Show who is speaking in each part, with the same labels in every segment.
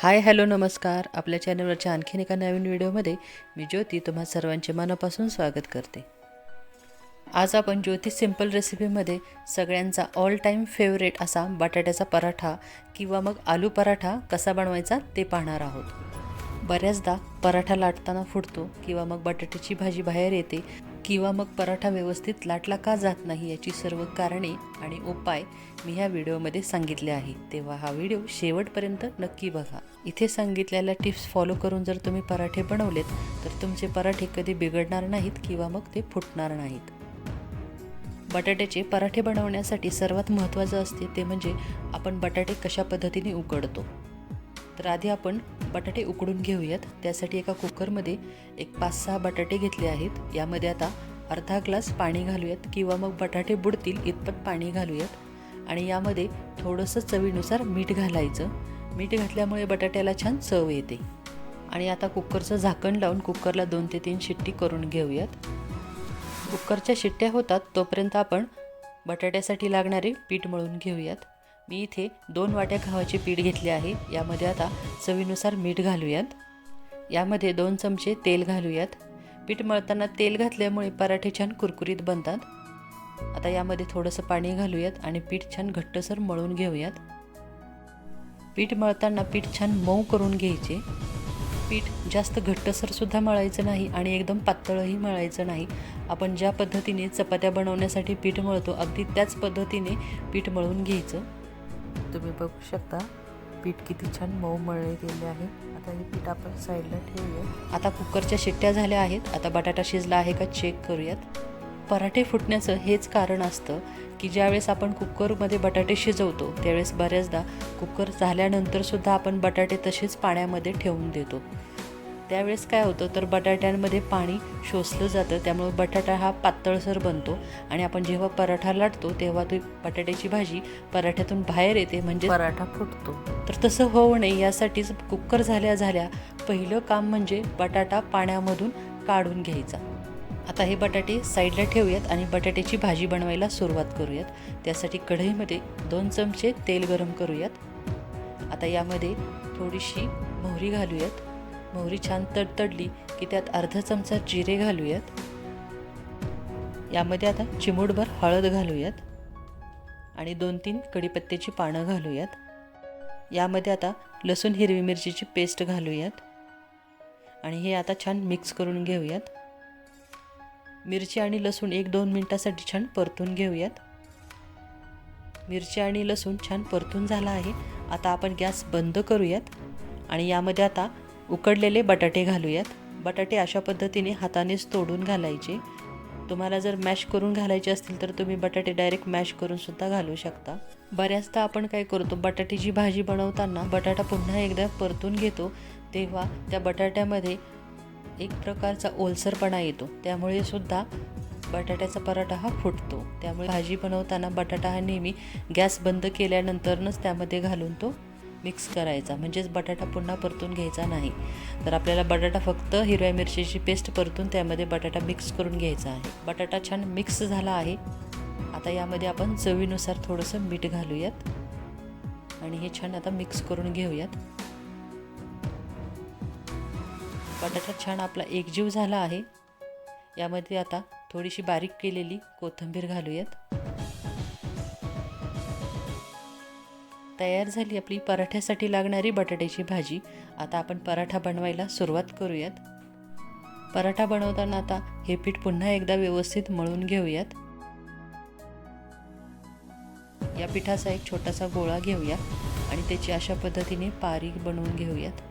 Speaker 1: Hi hello नमस्कार. आपल्या चॅनलवरच्या आणखीन एका नवीन व्हिडिओमध्ये मी ज्योती तुम्हा सर्वांचे मनापासून स्वागत करते. आज आपण ज्योती सिंपल रेसिपीमध्ये सगळ्यांचा ऑल टाईम फेवरेट असा बटाट्याचा पराठा किंवा मग आलू पराठा कसा बनवायचा ते पाहणार आहोत. बऱ्याचदा पराठा लाटताना फुटतो किंवा मग बटाट्याची भाजी बाहेर येते किंवा मग पराठा व्यवस्थित लाटला का जात नाही याची सर्व कारणे आणि उपाय मी ह्या व्हिडिओमध्ये सांगितले आहे. तेव्हा हा व्हिडिओ शेवटपर्यंत नक्की बघा. इथे सांगितलेल्या टिप्स फॉलो करून जर तुम्ही पराठे बनवलेत तर तुमचे पराठे कधी बिघडणार नाहीत किंवा मग ते फुटणार नाहीत. बटाट्याचे पराठे बनवण्यासाठी सर्वात महत्त्वाचं असते ते म्हणजे आपण बटाटे कशा पद्धतीने उकडतो. तर आधी आपण बटाटे उकडून घेऊयात. त्यासाठी एका कुकरमध्ये एक पाच सहा बटाटे घेतले आहेत. यामध्ये आता अर्धा ग्लास पाणी घालूयात किंवा मग बटाटे बुडतील इतपत पाणी घालूयात. आणि यामध्ये थोडंसं चवीनुसार मीठ घालायचं. मीठ घातल्यामुळे बटाट्याला छान चव येते. आणि आता कुकरचं झाकण लावून कुकरला दोन ते तीन शिट्टी करून घेऊयात. कुकरच्या शिट्ट्या होतात तोपर्यंत आपण बटाट्यासाठी लागणारे पीठ मळून घेऊयात. मी इथे दोन वाट्या गव्हाचे पीठ घेतले आहे. यामध्ये आता चवीनुसार मीठ घालूयात. यामध्ये दोन चमचे तेल घालूयात. पीठ मळताना तेल घातल्यामुळे पराठे छान कुरकुरीत बनतात. आता यामध्ये थोडंसं पाणी घालूयात आणि पीठ छान घट्टसर मळून घेऊयात. पीठ मळताना पीठ छान मऊ करून घ्यायचे. पीठ जास्त घट्टसरसुद्धा मळायचं नाही आणि एकदम पातळही मळायचं नाही. आपण ज्या पद्धतीने चपात्या बनवण्यासाठी पीठ मळतो अगदी त्याच पद्धतीने पीठ मळून घ्यायचं. तुम्ही बघू शकता पीठ किती छान मऊ मळले गेले आहे. आता हे पीठ आपण साईडला ठेवूया. आता कुकरच्या शिट्ट्या झाल्या आहेत. आता बटाटा शिजला आहे का चेक करूयात. पराठे फुटण्याचं हेच कारण असतं की ज्यावेळेस आपण कुकरमध्ये बटाटे शिजवतो त्यावेळेस बऱ्याचदा कुकर झाल्यानंतरसुद्धा आपण बटाटे तसेच पाण्यामध्ये ठेवून देतो. त्यावेळेस काय होतं तर बटाट्यांमध्ये पाणी शोषलं जातं. त्यामुळे बटाटा हा पातळसर बनतो आणि आपण जेव्हा पराठा लाटतो तेव्हा ती बटाट्याची भाजी पराठ्यातून बाहेर येते. म्हणजे पराठा फुटतो. तर तसं होऊ नये. यासाठीच कुकर झाल्या झाल्या पहिलं काम म्हणजे बटाटा पाण्यामधून काढून घ्यायचा. आता हे बटाटे साईडला ठेवूयात आणि बटाट्याची भाजी बनवायला सुरुवात करूयात. त्यासाठी कढईमध्ये दोन चमचे तेल गरम करूयात. आता यामध्ये थोडीशी मोहरी घालूयात. मोहरी छान तडतडली की त्यात अर्धा चमचा जिरे घालूयात. यामध्ये आता चिमूटभर हळद घालूयात. आणि दोन तीन कढीपत्त्याची पानं घालूयात. यामध्ये आता लसूण हिरवी मिरचीची पेस्ट घालूयात. आणि हे आता छान मिक्स करून घेऊयात. मिरची आणि लसूण एक दोन मिनटासाठी छान परतून घेऊयात. मिरची आणि लसूण छान परतून झाला आहे. आता आपण गॅस बंद करूयात. आणि यामध्ये आता उकडलेले बटाटे घालूयात. बटाटे अशा पद्धतीने हातानेच तोडून घालायचे. तुम्हाला जर मॅश करून घालायचे असतील तर तुम्ही बटाटे डायरेक्ट मॅश करून सुद्धा घालू शकता. बऱ्याचदा आपण काय करतो बटाट्याची भाजी बनवताना बटाटा पुन्हा एकदा परतून घेतो तेव्हा त्या बटाट्यामध्ये एक प्रकारचा ओलसरपणा येतो. त्यामुळे सुद्धा बटाट्याचा पराठा हा फुटतो. त्यामुळे भाजी बनवताना बटाटा हा नेहमी गॅस बंद केल्यानंतरच त्यामध्ये घालून तो मिक्स करायचा. म्हणजेच बटाटा पुन्हा परतून घ्यायचा नाही. तर आपल्याला बटाटा फक्त हिरव्या मिरचीची पेस्ट परतून त्यामध्ये बटाटा मिक्स करून घ्यायचा आहे. बटाटा छान मिक्स झाला आहे. आता यामध्ये आपण चवीनुसार थोडंसं मीठ घालूयात. आणि हे छान आता मिक्स करून घेऊयात. बटाटा छान आपला एकजीव झाला आहे. यामध्ये आता थोडीशी बारीक केलेली कोथिंबीर घालूयात. तयार झाली आपली पराठ्यासाठी लागणारी बटाट्याची भाजी. आता आपण पराठा बनवायला सुरुवात करूयात. पराठा बनवताना आता हे पीठ पुन्हा एकदा व्यवस्थित मळून घेऊयात. या पिठाचा एक छोटासा गोळा घेऊया आणि त्याची अशा पद्धतीने पारी बनवून घेऊयात.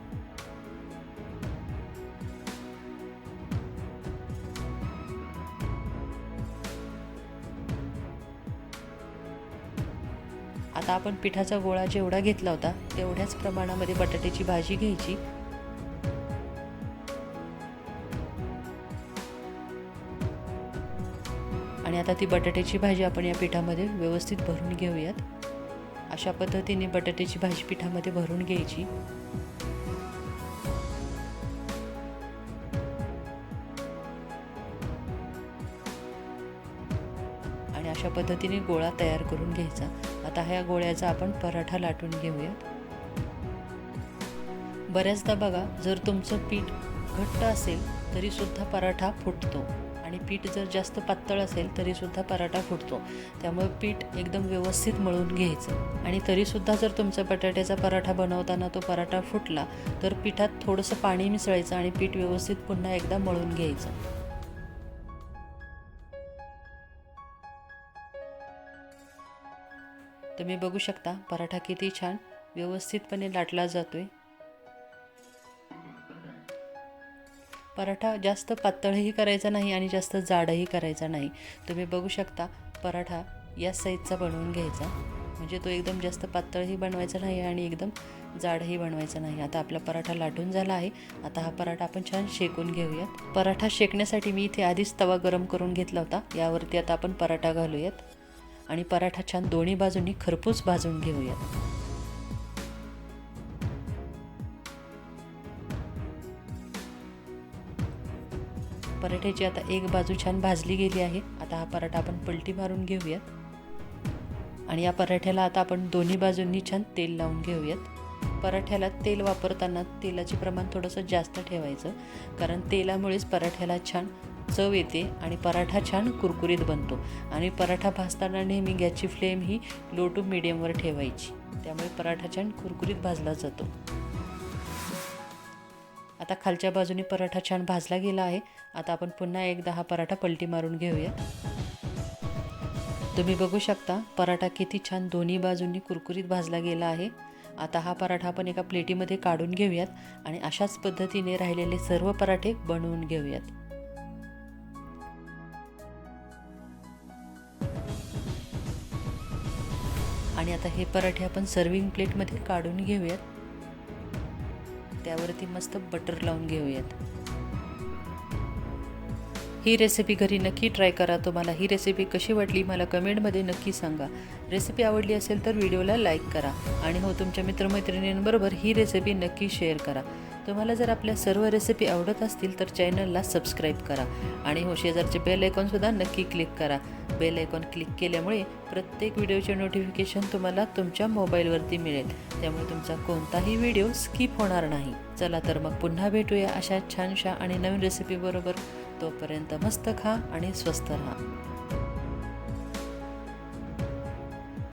Speaker 1: आता आपण पिठाचा गोळा जेवढा घेतला होता तेवढ्याच प्रमाणामध्ये बटाट्याची भाजी घ्यायची. आणि आता ती बटाट्याची भाजी आपण या पिठामध्ये व्यवस्थित भरून घेऊयात. अशा पद्धतीने बटाट्याची भाजी पिठामध्ये भरून घ्यायची. आणि अशा पद्धतीने गोळा तयार करून घ्यायचा. आता ह्या गोळ्याचा आपण पराठा लाटून घेऊयात बऱ्याचदा बघा जर तुमचं पीठ घट्ट असेल तरीसुद्धा पराठा फुटतो. आणि पीठ जर जास्त पातळ असेल तरीसुद्धा पराठा फुटतो. त्यामुळे पीठ एकदम व्यवस्थित मळून घ्यायचं. आणि तरीसुद्धा जर तुमचा बटाट्याचा पराठा बनवताना तो पराठा फुटला तर पिठात थोडंसं पाणी मिसळायचं आणि पीठ व्यवस्थित पुन्हा एकदा मळून घ्यायचं. तुम्ही बघू शकता पराठा किती छान व्यवस्थितपणे लाटला जातोय. पराठा जास्त पातळही करायचा नाही आणि जास्त जाडही करायचा नाही. तुम्ही बघू शकता पराठा या साईजचा बनवून घ्यायचा. म्हणजे तो एकदम जास्त पातळही बनवायचा नाही आणि एकदम जाडही बनवायचा नाही. आता आपला पराठा लाटून झाला आहे. आता हा पराठा आपण छान शेकून घेऊयात. पराठा शेकण्यासाठी मी इथे आधीच तवा गरम करून घेतला होता. यावरती आता आपण पराठा घालूयात. आणि पराठा छान दोन्ही बाजूंनी खरपूस भाजून घेऊयात. पराठ्याची आता एक बाजू छान भाजली गेली आहे. आता हा पराठा आपण पलटी मारून घेऊयात. आणि या पराठ्याला आता आपण दोन्ही बाजूंनी छान तेल लावून घेऊयात. पराठ्याला तेल वापरताना तेलाचे प्रमाण थोडंसं जास्त ठेवायचं. कारण तेलामुळेच पराठ्याला छान चव येते आणि पराठा छान कुरकुरीत बनतो. आणि पराठा भाजताना नेहमी गॅसची फ्लेम ही लो टू मिडियमवर ठेवायची. त्यामुळे पराठा छान कुरकुरीत भाजला जातो. आता खालच्या बाजूने पराठा छान भाजला गेला आहे. आता आपण पुन्हा एकदा हा पराठा पलटी मारून घेऊयात तुम्ही बघू शकता पराठा किती छान दोन्ही बाजूंनी कुरकुरीत भाजला गेला आहे. आता हा पराठा आपण एका प्लेटीमध्ये काढून घेऊयात आणि अशाच पद्धतीने राहिलेले सर्व पराठे बनवून घेऊयात. आणि आता हे पराठे आपण सर्विंग प्लेटमध्ये काढून घेऊयात. त्यावरती मस्त बटर लावून घेऊयात. ही रेसिपी घरी नक्की ट्राय करा. तुम्हाला ही रेसिपी कशी वाटली मला कमेंटमध्ये नक्की सांगा. रेसिपी आवडली असेल तर व्हिडिओला लाईक करा. आणि हो तुमच्या मित्रमैत्रिणींबरोबर ही रेसिपी नक्की शेअर करा. तुम्हाला जर आपल्या सर्व रेसिपी आवडत असतील तर चॅनलला सबस्क्राईब करा. आणि हो शेजारचे बेल आयकॉनसुद्धा नक्की क्लिक करा. बेल आयकॉन क्लिक केल्यामुळे प्रत्येक व्हिडिओचे नोटिफिकेशन तुम्हाला तुमच्या मोबाईलवरती मिळेल. त्यामुळे तुमचा कोणताही व्हिडिओ स्किप होणार नाही. चला तर मग पुन्हा भेटूया अशा छानशा आणि नवीन रेसिपीबरोबर तोपर्यंत मस्त खा आणि स्वस्त राहा.